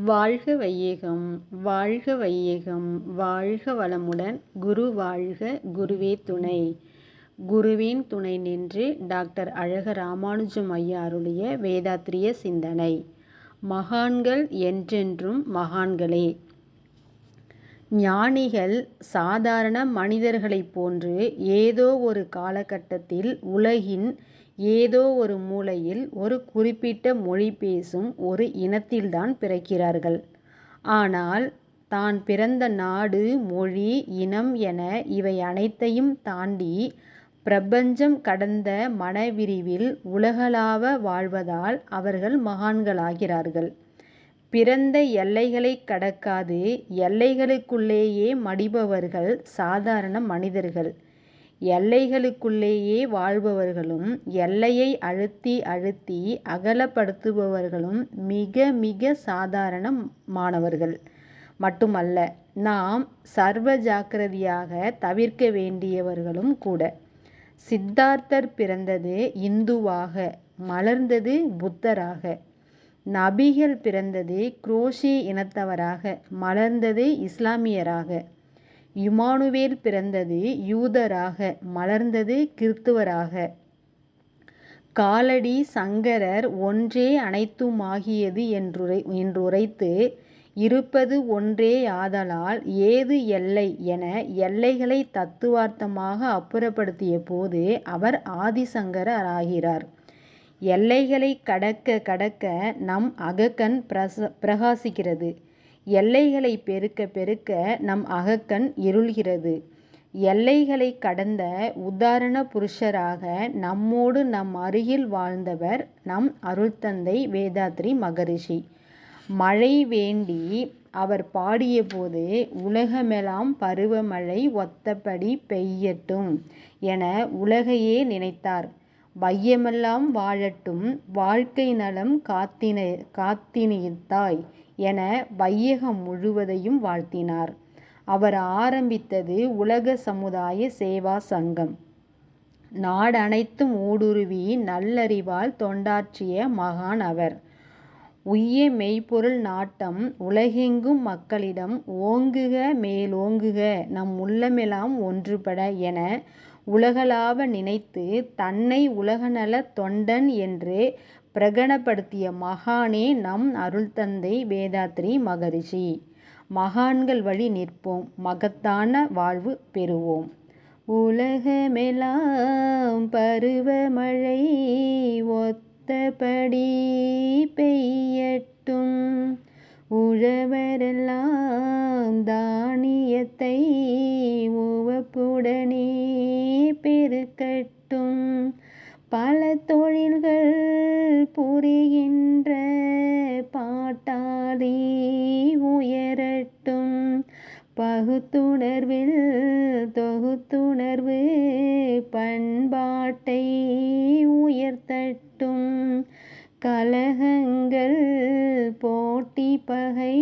வாழ்க வையகம் வாழ்க வையகம் வாழ்க வளமுடன் குரு வாழ்க குருவே துணை. குருவின் துணை நின்று டாக்டர் அழக ராமானுஜம் ஐயா அருளிய வேதாத்திரிய சிந்தனை. மகான்கள் என்றென்றும் மகான்களே. ஞானிகள் சாதாரண மனிதர்களைப் போன்று ஏதோ ஒரு காலகட்டத்தில் உலகின் ஏதோ ஒரு மூலையில் ஒரு குறிப்பிட்ட மொழி பேசும் ஒரு இனத்தில்தான் பிறக்கிறார்கள். ஆனால் தான் பிறந்த நாடு மொழி இனம் என இவை அனைத்தையும் தாண்டி பிரபஞ்சம் கடந்த மனவிரிவில் உலகளாவ வாழ்வதால் அவர்கள் மகான்களாகிறார்கள். பிறந்த எல்லைகளைக் கடக்காது எல்லைகளுக்குள்ளேயே மடிபவர்கள் சாதாரண மனிதர்கள். எல்லைகளுக்குள்ளேயே வாழ்பவர்களும் எல்லையை அழுத்தி அழுத்தி அகலப்படுத்துபவர்களும் மிக மிக சாதாரணமானவர்கள் மட்டுமல்ல நாம் சர்வ ஜாக்கிரதையாக தவிர்க்க வேண்டியவர்களும் கூட. சித்தார்த்தர் பிறந்தது இந்துவாக மலர்ந்தது புத்தராக. நபிகள் பிறந்தது குரோஷி இனத்தவராக மலர்ந்தது இஸ்லாமியராக. இமானுவேல் பிறந்தது யூதராக மலர்ந்தது கிறித்துவராக. காலடி சங்கரர் ஒன்றே அனைத்துமாகியது என்றுரைத்து இருப்பது ஒன்றேயாதலால் ஏது எல்லை என எல்லைகளை தத்துவார்த்தமாக அப்புறப்படுத்திய போது அவர் ஆதிசங்கரராகிறார். எல்லைகளைக் கடக்க கடக்க நம் அகக்கண் பிரகாசிக்கிறது. எல்லைகளை பெருக்க பெருக்க நம் அகக்கண் இருள்கிறது. எல்லைகளை கடந்த உதாரண புருஷராக நம்மோடு நம் அருகில் வாழ்ந்தவர் நம் அருள்தந்தை வேதாத்ரி மகரிஷி. மழை வேண்டி அவர் பாடியபோது உலகமெலாம் பருவமழை ஒத்தபடி பெய்யட்டும் என உலகையே நினைத்தார். வையமெல்லாம் வாழட்டும் வாழ்க்கை நலம் காத்தினிதாய் என வையகம் முழுவதையும் வாழ்த்தினார். அவர் ஆரம்பித்தது உலக சமுதாய சேவா சங்கம். நாடனைத்தும் ஊடுருவி நல்லறிவால் தொண்டாற்றிய மகான் அவர். உய்ய மெய்ப்பொருள் நாட்டம் உலகெங்கும் மக்களிடம் ஓங்குக மேலோங்குக நம் உள்ளமெலாம் ஒன்றுபட என உலகளாவ நினைத்து தன்னை உலகநலத் தொண்டன் என்று பிரகடனப்படுத்திய மகானே நம் அருட்தந்தை வேதாத்ரி மகரிஷி. மகான்கள் வழி நிற்போம் மகத்தான வாழ்வு பெறுவோம். உலகமெலாம் பருவமழை ஒத்தபடி பெய்யட்டும் உழவரெல்லாம் தானியத்தை உவப்புடனே பெருக்கட்டும் பல தொழில்கள் புரிகின்ற பாட்டாளி உயரட்டும். பகுத்துணர்வில் தொகுத்துணர்வு பண்பாட்டை உயர்த்தட்டும். கலகங்கள் போட்டி பகை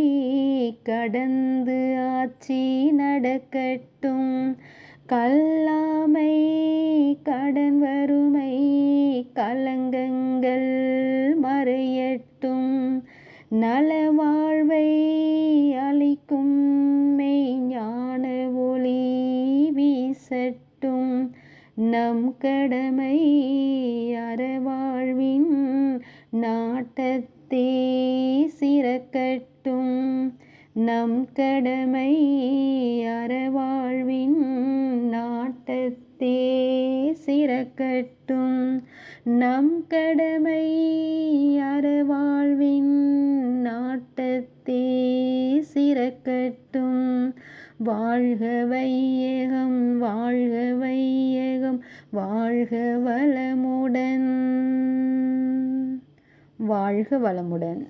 கடந்து ஆட்சி நடக்கட்டும். கல்லாமை கடன் வறுமை கலங்கங்கள் மறையட்டும். நலவாழ்வை அளிக்கும் மெய்ஞான ஒளி வீசட்டும். நம் கடமை அறவாழ்வின் நாட்டத்தே சிறக்கட்டும். நம் கடமை அறவாழ்வின் நாட்டத்தே சிறக்கட்டும். நம் கடமை அறவாழ்வின் நாட்டத்தே சிறக்கட்டும். வாழ்க வையகம் வாழ்க வையகம் வாழ்க வளமுடன். வாழ்க வளமுடன்.